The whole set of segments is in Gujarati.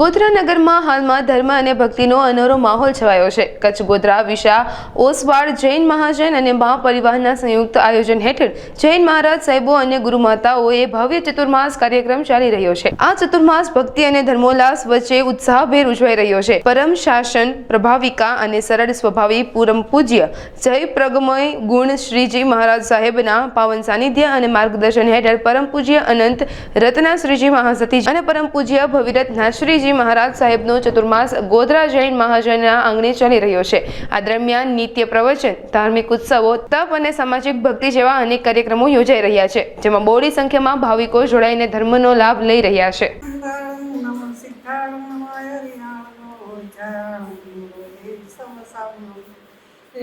ગોધરા નગરમાં હાલમાં ધર્મ અને ભક્તિનો અનોરો માહોલ છવાયો છે. કચ્છ ગોધરા, વિશા, ઓસવાડ, જૈન મહાજન અને મહાપરિવારના સંયુક્ત આયોજન હેઠળ જૈન મહારાજ, સાહેબો અને ગુરુમાતાઓએ ભવ્ય ચતુર્માસ કાર્યક્રમ ચાલી રહ્યો છે. આ ચતુર્માસ ભક્તિ અને ધર્મોલ્લાસ વચ્ચે ઉત્સાહભેર ઉજવાઈ રહ્યો છે. પરમ શાસન, પ્રભાવિકા અને સરળ સ્વભાવી પૂરમ પૂજ્ય જય પ્રગમય ગુણ શ્રીજી મહારાજ સાહેબના પાવન સાનિધ્ય અને માર્ગદર્શન હેઠળ પરમ પૂજ્ય અનંત રત્ના શ્રીજી મહાસતી અને પરમ પૂજ્ય ભવિરત્ના શ્રીજી મહારાજ સાહેબનો ચતુર્માસ ગોધરા જૈન મહાજનના આંગણે ચાલી રહ્યો છે. આ દરમિયાન નિત્ય પ્રવચન, ધાર્મિક ઉત્સવો, તપ અને સામાજિક ભક્તિ જેવા અનેક કાર્યક્રમો યોજાઈ રહ્યા છે, જેમાં બોડી સંખ્યામાં ભાવિકો જોડાઈને ધર્મનો લાભ લઈ રહ્યા છે.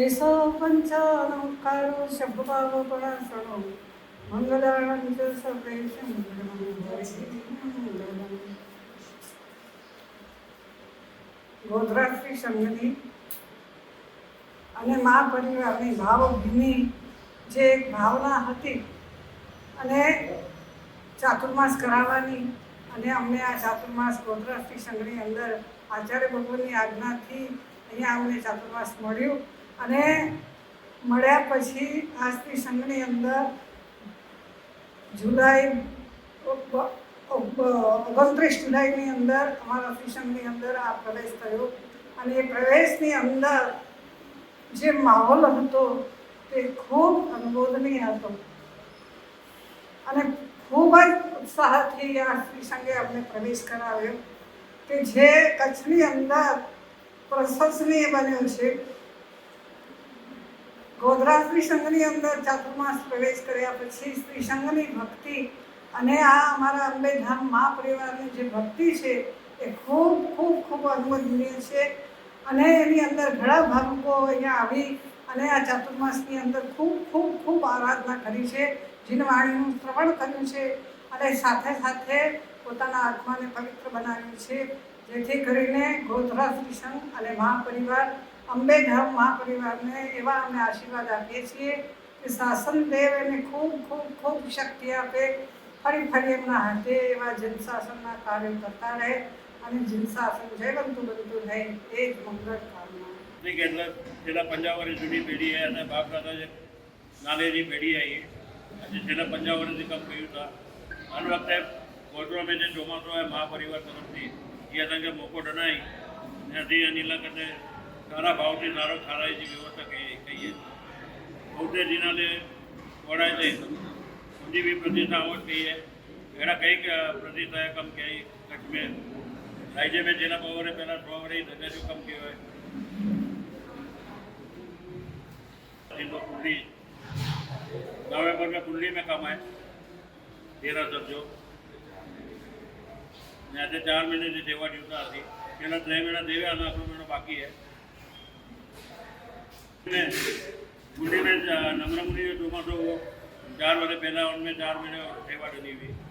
એસો ચ સર્વેષં મંગલમ સંગતિ અને મા પરિવારની ભાવભૂમિ જે એક ભાવના હતી અને ચાતુર્માસ કરાવવાની અને અમને આ ચાતુર્માસ ગોધરાષ્ટ્રી સંઘની અંદર આચાર્ય ભગવાનની આજ્ઞાથી અહીંયા અમને ચાતુર્માસ મળ્યું અને મળ્યા પછી આજથી સંઘની અંદર જુલાઈ ઓગણત્રીસ જુલાઈની અંદર, અમારા ફિશનની અંદર આ પ્રવેશ થયો. અને એ પ્રવેશની અંદર જે માહોલ હતો તે ખૂબ અનુબોધનીય હતો. અને ખૂબ જ ઉત્સાહથી આ પ્રસંગે અમને પ્રવેશ કરાવ્યો. કે જે કચ્છની અંદર પ્રશંસનીય બન્યો છે. ગોધરા સ્ત્રી સંઘની અંદર ચાતુર્માસ પ્રવેશ કર્યા પછી સ્ત્રી સંઘની ભક્તિ અને આ અમારા અંબે ધામ મા પરિવારની જે ભક્તિ છે એ ખૂબ ખૂબ ખૂબ અનુમોદનીય છે. અને એની અંદર ઘણા ભાવુકો અહીંયા આવી અને આ ચાતુર્માસની અંદર ખૂબ ખૂબ ખૂબ આરાધના કરી છે જીન વાણીનું શ્રવણ કર્યું છે અને સાથે સાથે પોતાના આત્માને પવિત્ર બનાવ્યું છે. જેથી કરીને ગોધરા શ્રી સંઘ અને મહાપરિવાર અંબે ધામ મહાપરિવારને એવા અમે આશીર્વાદ આપીએ છીએ કે શાસન દેવ એને ખૂબ ખૂબ ખૂબ શક્તિ આપે ફરી ફરી એમના હાથે એવા જનશાસનના કાર્યો કરતા રહે અને જનશાસન જય બનતું રહે એ જ મંગળ કામના. એટલે છેલ્લા પંજાબ વર્ષ જૂની પેઢી છે અને બાપ દાદા જે નાલેની પેઢી આવી આજે છેલ્લા પંજાબ વર્ષથી કામ કર્યું હતા અને વખતે કોર્ટમાં મેં જે ચોમાસો હોય, મહાપરિવાર તરફથી, એ અત્યારે મોકો ડનાઈ ત્યાંથી અનિલા કરતે સારા ભાવથી સારો ખારાઈ જે વ્યવસ્થા કહીએ કહીએ બૌદ્ધ જીનાલે વડાય છે उनकी भी प्रतिष्ठा हो गई है मेरा कई प्रतिष्ठा है कम किया कच्छ में राज्य में जिला पवार पहला सौ वरी धंधे जो कम किया है इनको कुंडली नवंबर में कुंडली में कम है तेरह सब्जो यहाँ से चार महीने से सेवा ड्यूटा थी पहला छह महीना देवे અને આખરો મહિનો બાકી है ने कुंडली में नम्र मुनि जो ચોમાસો हुआ चार वाले पहला उनमें चार महीने सेवा डली हुई